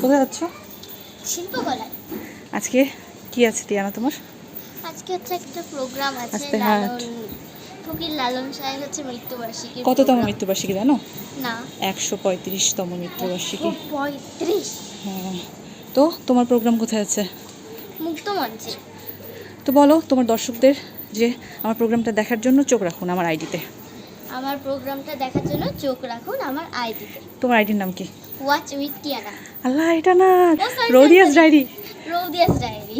কোথায় যাচ্ছ? শিল্পকলায়। আজকে কি আছে টিয়ানা তোমার? আজকে হচ্ছে একটা প্রোগ্রাম আছে। লালন ফকির লালন সাহেব হচ্ছে মৃত্যুবার্ষিকী কততম মৃত্যুবার্ষিকী জানো? না। একশো পঁয়ত্রিশতম মৃত্যুবার্ষিকী। পঁয়ত্রিশ। হ্যাঁ। তো তোমার প্রোগ্রাম কোথায় আছে? মুক্ত মঞ্চে। তো বলো তোমার দর্শকদের যে আমার প্রোগ্রামটা দেখার জন্য চোখ রাখুন আমার আইডিতে আমার প্রোগ্রামটা দেখার জন্য চোখ রাখুন আমার আইডিতে। তোমার আইডির নাম কি? ওয়াচ উইথ টিয়ানা আল্লাহ এটা না রোদিয়াস sorry. ডায়েরি রৌদিয়াস ডায়েরি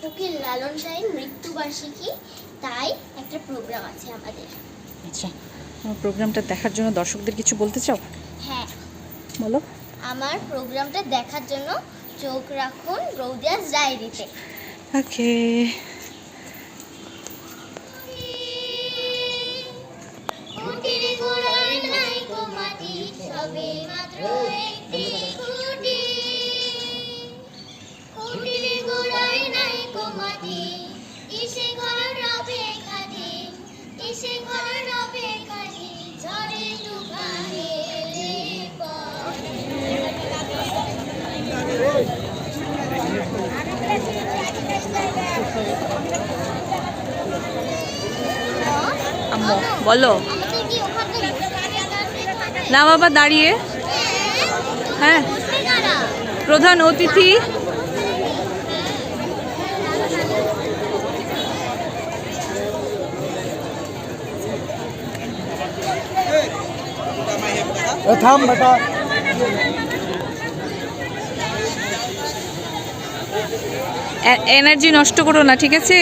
ফকির লালন সাহেব মৃত্যুবার্ষিকী তাই একটা প্রোগ্রাম আছে আমাদের। আচ্ছা আমার প্রোগ্রামটা দেখার জন্য দর্শকদের কিছু বলতে চাও? হ্যাঁ। বলো। আমার প্রোগ্রামটা দেখার জন্য চোখ রাখুন রৌদিয়াস ডায়েরিতে ওকে। রবে রবে ঝড়ে তুফানে আম্মু বলো। না বাবা দাঁড়িয়ে। হ্যাঁ প্রধান অতিথি। থাম বেটা। এনার্জি নষ্ট করো না ঠিক আছে?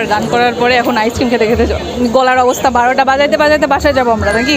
স্যার গান করার পরে এখন আইসক্রিম খেতে খেতে গলার অবস্থা বারোটা বাজাইতে বাজাইতে বাসায় যাব আমরা, নাকি?